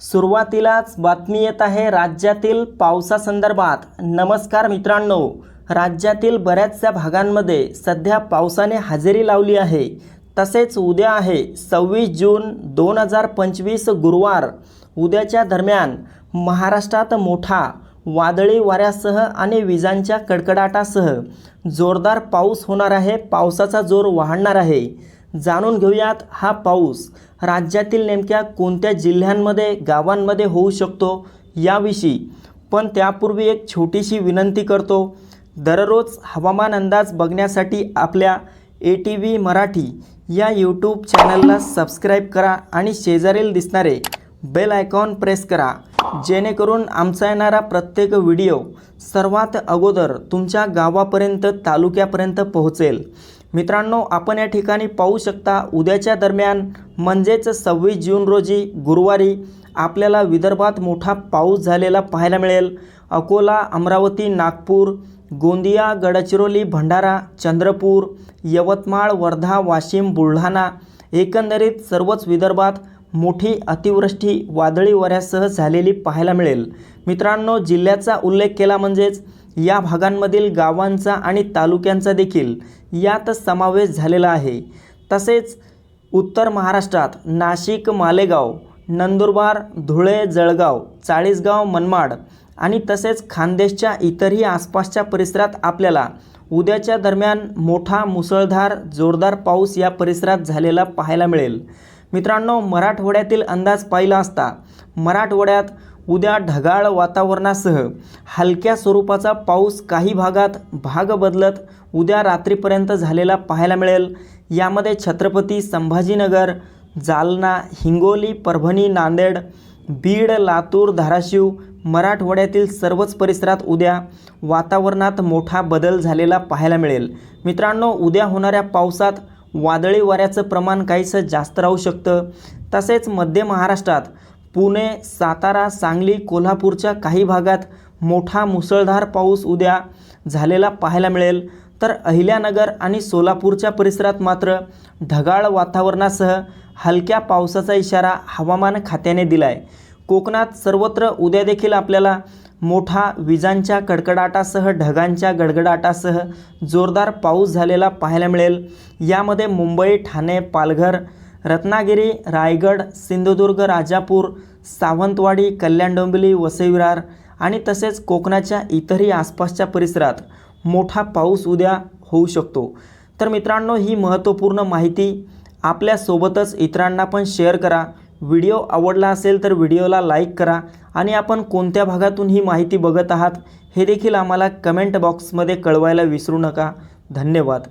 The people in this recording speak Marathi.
सुरुवातीलाच बातमी येत आहे राज्यातील पावसासंदर्भात. नमस्कार मित्रांनो राज्यातील बऱ्याचशा भागांमध्ये सध्या पावसाने हजेरी लावली आहे. तसेच उद्या आहे सव्वीस जून दोन हजार पंचवीस गुरुवार. उद्याच्या दरम्यान महाराष्ट्रात मोठा वादळी वाऱ्यासह आणि विजांच्या कडकडाटासह जोरदार पाऊस होणार आहे पावसाचा जोर वाढणार आहे. जाणून घेऊयात हा पाऊस राज्यातील नेमक्या कोणत्या जिल्ह्यांमध्ये गावांमध्ये होऊ शकतो याविषयी. पण त्यापूर्वी एक छोटीशी विनंती करतो. दररोज हवामान अंदाज बघण्यासाठी आपल्या ए टी व्ही मराठी या यूट्यूब चॅनलला सबस्क्राईब करा आणि शेजारील दिसणारे बेल आयकॉन प्रेस करा. जेणेकरून आमचा येणारा प्रत्येक व्हिडिओ सर्वात अगोदर तुमच्या गावापर्यंत तालुक्यापर्यंत पोहोचेल. मित्रांनो आपण या ठिकाणी पाहू शकता उद्याच्या दरम्यान म्हणजेच सव्वीस जून रोजी गुरुवारी आपल्याला विदर्भात मोठा पाऊस झालेला पाहायला मिळेल. अकोला अमरावती नागपूर गोंदिया गडचिरोली भंडारा चंद्रपूर यवतमाळ वर्धा वाशिम बुलढाणा एकंदरीत सर्वच विदर्भात मोठी अतिवृष्टी वादळी वाऱ्यासह झालेली पाहायला मिळेल. मित्रांनो जिल्ह्याचा उल्लेख केला म्हणजेच या भागांमधील गावांचा आणि तालुक्यांचा देखील यात समावेश झालेला आहे. तसेच उत्तर महाराष्ट्रात नाशिक मालेगाव नंदुरबार धुळे जळगाव चाळीसगाव मनमाड आणि तसेच खानदेशच्या इतरही आसपासच्या परिसरात आपल्याला उद्याच्या दरम्यान मोठा मुसळधार जोरदार पाऊस या परिसरात झालेला पाहायला मिळेल. मित्रांनो मराठवाड्यातील अंदाज पाहिला असता मराठवाड्यात उद्या ढगाळ वातावरणासह हलक्या स्वरूपाचा पाऊस काही भागात भाग बदलत उद्या रात्रीपर्यंत झालेला पाहायला मिळेल. यामध्ये छत्रपती संभाजीनगर जालना हिंगोली परभणी नांदेड बीड लातूर धाराशिव मराठवाड्यातील सर्वच परिसरात उद्या वातावरणात मोठा बदल झालेला पाहायला मिळेल. मित्रांनो उद्या होणाऱ्या पावसात वादळी वाऱ्याचं प्रमाण काहीसं जास्त राहू शकतं. तसेच मध्य महाराष्ट्रात पुणे सातारा सांगली कोल्हापूरच्या काही भागात मोठा मुसळधार पाऊस उद्या झालेला पाहायला मिळेल. तर अहिल्यानगर आणि सोलापूरच्या परिसरात मात्र ढगाळ वातावरणासह हलक्या पावसाचा इशारा हवामान खात्याने दिला आहे कोकणात सर्वत्र उद्या देखील आपल्याला मोठा विजांच्या कडकडाटासह ढगांच्या गडगडाटासह जोरदार पाऊस झालेला पाहायला मिळेल. यामध्ये मुंबई ठाणे पालघर रत्नागिरी रायगड सिंधुदुर्ग राजापूर सावंतवाडी कल्याण डोंबिवली वसईविरार आणि तसेच कोकणाच्या इतरही आसपासच्या परिसरात मोठा पाऊस उद्या होऊ शकतो. तर मित्रांनो ही महत्त्वपूर्ण माहिती आपल्यासोबतच इतरांना पण शेअर करा. व्हिडिओ आवडला असेल तर व्हिडिओला लाईक करा आणि आपण कोणत्या भागातून ही माहिती बघत आहात हे देखील आम्हाला कमेंट बॉक्समध्ये कळवायला विसरू नका. धन्यवाद.